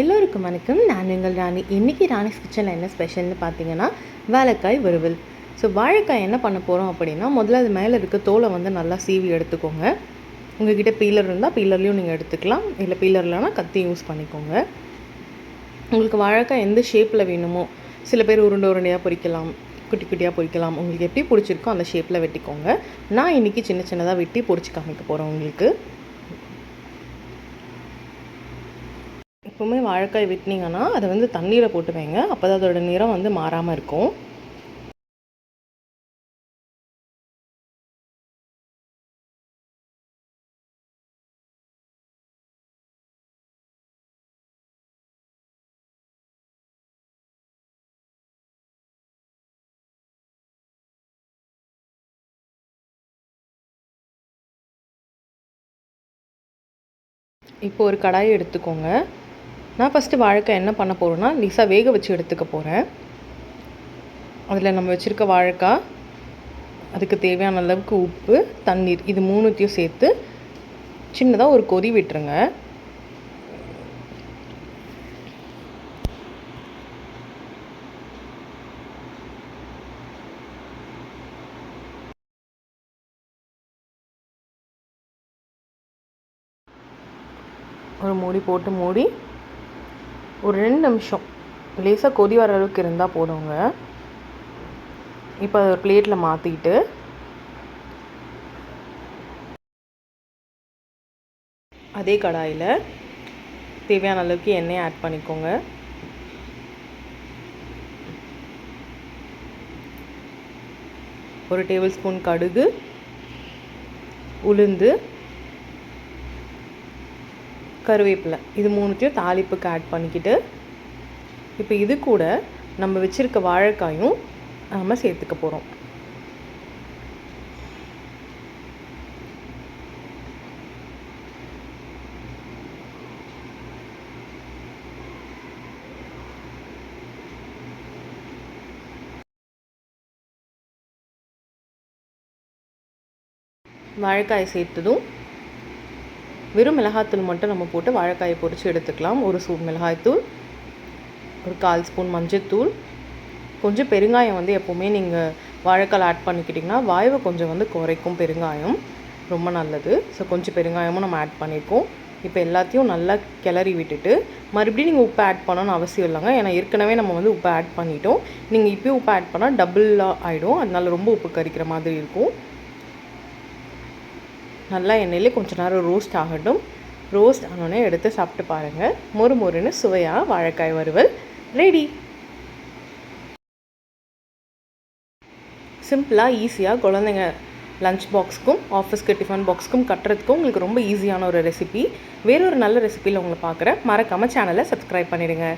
எல்லோருக்கும் வணக்கம். நான் எங்கள் ராணி. இன்றைக்கி ராணிஸ் கிச்சனில் என்ன ஸ்பெஷல்னு பார்த்தீங்கன்னா வாழைக்காய் வறுவல். ஸோ வாழைக்காய் என்ன பண்ண போகிறோம் அப்படின்னா முதல்ல அது மேலே இருக்க தோலை வந்து நல்லா சீவி எடுத்துக்கோங்க. உங்ககிட்ட பீலர் இருந்தால் பீலர்லேயும் நீங்கள் எடுத்துக்கலாம். இல்லை பீலர் இல்லைனா கத்தி யூஸ் பண்ணிக்கோங்க. உங்களுக்கு வாழைக்காய் எந்த ஷேப்பில் வேணுமோ சில பேர் உருண்டை உருண்டையாக பொறிக்கலாம் குட்டி குட்டியாக பொறிக்கலாம். உங்களுக்கு எப்படி பிடிச்சிருக்கோ அந்த ஷேப்பில் வெட்டிக்கோங்க. நான் இன்றைக்கி சின்ன சின்னதாக வெட்டி பொறிச்சு காமிக்க போகிறேன் உங்களுக்கு. எப்போவுமே வாழைக்காய் வெட்டினீங்கன்னா அதை வந்து தண்ணீரை போட்டு வைங்க அப்போ தான் அதோட நிறம் வந்து மாறாமல் இருக்கும். இப்போ ஒரு கடாயை எடுத்துக்கோங்க. நான் ஃபஸ்ட்டு வாழைக்காய் என்ன பண்ண போகிறேன்னா லிசாக வேக வச்சு எடுத்துக்க போகிறேன் அதில் நம்ம வச்சுருக்க வாழைக்காய் அதுக்கு தேவையான அளவுக்கு உப்பு தண்ணீர் இது மூணுத்தையும் சேர்த்து சின்னதாக ஒரு கொதி விட்டுருங்க. ஒரு மூடி போட்டு மூடி ஒரு ரெண்டு நிமிஷம். லேசாக கொதி வர அளவுக்கு இருந்தால் போதுங்க. இப்போ அதை ஒரு பிளேட்டில் மாற்றிக்கிட்டு அதே கடாயில் தேவையான அளவுக்கு எண்ணெய் ஆட் பண்ணிக்கோங்க. ஒரு டேபிள் ஸ்பூன் கடுகு உளுந்து கருவேப்பிலை. இது மூணுத்தையும் தாளிப்புக்கு ஆட் பண்ணிக்கிட்டு இப்போ இது கூட நம்ம வச்சுருக்க வாழைக்காயும் நம்ம சேர்த்துக்க போகிறோம் வாழைக்காயை சேர்த்ததும் வெறும் மிளகாத்தூள் மட்டும் நம்ம போட்டு வாழைக்காயை பொறிச்சு எடுத்துக்கலாம். ஒரு ஸ்பூன் மிளகாய்த்தூள் ஒரு கால் ஸ்பூன் மஞ்சத்தூள். கொஞ்சம் பெருங்காயம் வந்து எப்போவுமே நீங்கள் வாழைக்கால் ஆட் பண்ணிக்கிட்டிங்கன்னா வாய்வை கொஞ்சம் வந்து குறைக்கும் பெருங்காயம். ரொம்ப நல்லது. ஸோ கொஞ்சம் பெருங்காயமும் நம்ம ஆட் பண்ணியிருக்கோம் இப்போ எல்லாத்தையும் நல்லா கிளறி விட்டுட்டு மறுபடியும் நீங்கள் உப்பு ஆட் பண்ணணும்னு அவசியம் இல்லைங்க. ஏன்னா ஏற்கனவே நம்ம வந்து உப்பு ஆட் பண்ணிட்டோம். நீங்கள் இப்போயும் உப்பு ஆட் பண்ணால் டபுளாக ஆகிடும் அதனால ரொம்ப உப்பு கறிக்கிற மாதிரி இருக்கும். நல்லா எண்ணெயிலே கொஞ்ச நேரம் ரோஸ்ட் ஆகட்டும். ரோஸ்ட் ஆனோடனே எடுத்து சாப்பிட்டு பாருங்கள் மொறு மொறுன்னு சுவையாக வாழைக்காய் வறுவல். ரெடி சிம்பிளாக ஈஸியாக குழந்தைங்க லஞ்ச் பாக்ஸ்க்கும் ஆஃபீஸ்க்கு டிஃபன் பாக்ஸ்க்கும் கட்டுறதுக்கும் உங்களுக்கு ரொம்ப ஈஸியான ஒரு ரெசிபி வேறொரு நல்ல ரெசிபியில் உங்களை பார்க்குறேன். மறக்காமல் சேனலை சப்ஸ்கிரைப் பண்ணிடுங்க.